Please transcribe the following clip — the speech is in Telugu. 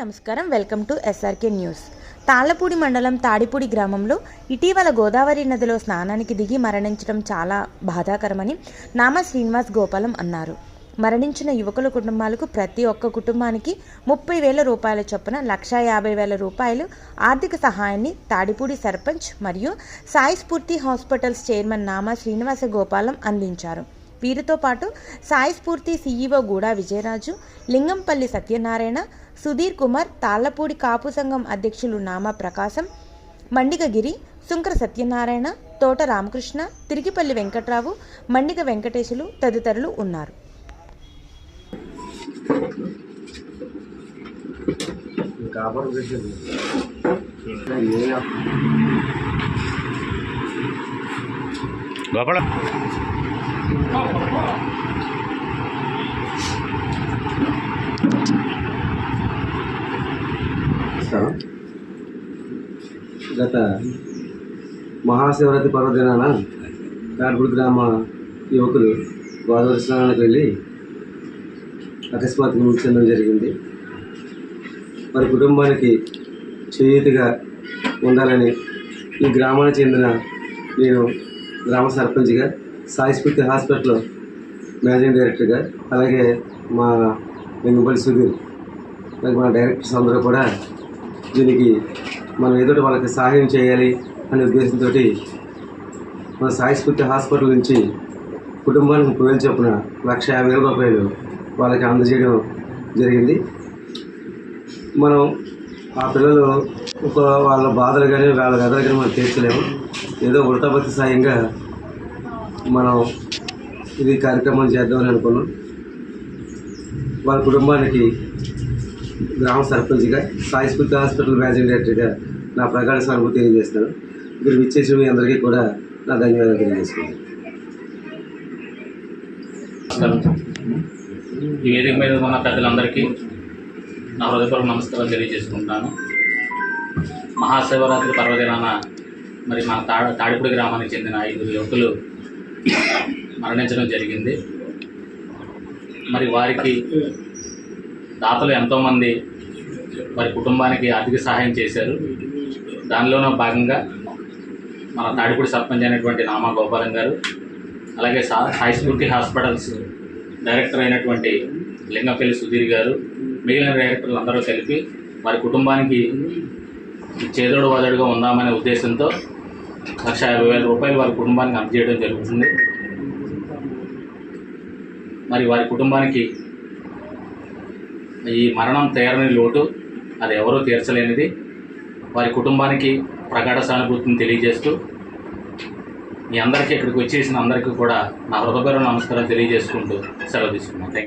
నమస్కారం. Welcome to SRK news. Tallapudi మండలం తాడిపూడి గ్రామంలో ఇటీవల గోదావరి నదిలో స్నానానికి దిగి మరణించడం చాలా బాధాకరమని నామ శ్రీనివాస్ గోపాలం అన్నారు. మరణించిన యువకుల కుటుంబాలకు ప్రతి ఒక్క కుటుంబానికి ముప్పై వేల రూపాయల చొప్పున లక్షా యాభై వేల రూపాయలు ఆర్థిక సహాయాన్ని తాడిపూడి సర్పంచ్ మరియు సాయి స్ఫూర్తి హాస్పిటల్స్ చైర్మన్ నామా శ్రీనివాస గోపాలం అందించారు. వీరితో పాటు సాయి స్ఫూర్తి సీఈఓ గూడా విజయరాజు లింగంపల్లి సత్యనారాయణ సుధీర్ కుమార్ తాళ్ళపూడి కాపు సంఘం అధ్యక్షులు నామా ప్రకాశం మండికగిరి సుంకర సత్యనారాయణ తోట రామకృష్ణ తిరిగిపల్లి వెంకట్రావు మండిక వెంకటేశులు తదితరులు ఉన్నారు. గోపాల. గత మహాశివరాత్రి పర్వదినాన తాడిపూడి గ్రామ యువకులు గోదావరి స్నానానికి వెళ్ళి అకస్మాత్తుగా మృతి చెందడం జరిగింది. వారి కుటుంబానికి చేయూతిగా ఉండాలని ఈ గ్రామానికి చెందిన నేను గ్రామ సర్పంచ్గా సాయి స్ఫూర్తి హాస్పిటల్ మేనేజింగ్ డైరెక్టర్గా అలాగే మా లింగపల్లి సుధీర్ అలాగే మా డైరెక్టర్స్ అందరూ కూడా దీనికి మనం ఏదో వాళ్ళకి సహాయం చేయాలి అనే ఉద్దేశంతో మన సాయి స్ఫూర్తి హాస్పిటల్ నుంచి కుటుంబానికి ముప్పై వేలు చొప్పున లక్ష యాభై వేల రూపాయలు వాళ్ళకి అందజేయడం జరిగింది. మనం ఆ పిల్లలు ఒక వాళ్ళ బాధలు కానీ వాళ్ళ వ్యధలు కానీ మనం తీర్చలేము. ఏదో వృతాపతి సాయంగా మనం ఇది కార్యక్రమం చేద్దామని అనుకున్నాం. వాళ్ళ కుటుంబానికి గ్రామ సర్పంచ్గా సాయి స్ఫూర్తి హాస్పిటల్ మేనేజింగ్ డైరెక్టర్గా నా ప్రగాఢ సానుభూతి తెలియజేస్తున్నాను. మీరు విచ్చేసిన మీ అందరికీ కూడా నా ధన్యవాదాలు తెలియజేస్తున్నాను. ఈ వేదిక మీద ఉన్న పెద్దలందరికీ నా హృదయపూర్వక నమస్కారం తెలియజేసుకుంటున్నాను మహాశివరాత్రి పర్వదినాన మరి మన తాడ తాడిపూడి గ్రామానికి చెందిన ఐదుగురు యువకులు మరణించడం జరిగింది. మరి వారికి దాతలు ఎంతోమంది వారి కుటుంబానికి ఆర్థిక సహాయం చేశారు. దానిలోనూ భాగంగా మన తాడిపూడి సర్పంచ్ అయినటువంటి నామా గోపాలం గారు అలాగే సా హై స్ఫూర్తి హాస్పిటల్స్ డైరెక్టర్ అయినటువంటి లింగపల్లి సుధీర్ గారు మిగిలిన డైరెక్టర్లు అందరూ కలిపి వారి కుటుంబానికి చేదోడు వాదడుగా ఉందామనే ఉద్దేశంతో లక్ష యాభై వేల రూపాయలు వారి కుటుంబానికి అందజేయడం జరుగుతుంది. మరి వారి కుటుంబానికి ఈ మరణం తీరని లోటు అది ఎవరూ తీర్చలేనిది. వారి కుటుంబానికి ప్రగాఢ సానుభూతిని తెలియజేస్తూ మీ అందరికీ ఇక్కడికి వచ్చేసిన అందరికీ కూడా నా హృదయపూర్వక నమస్కారం తెలియజేసుకుంటూ సెలవు తీసుకున్నాను థ్యాంక్ యూ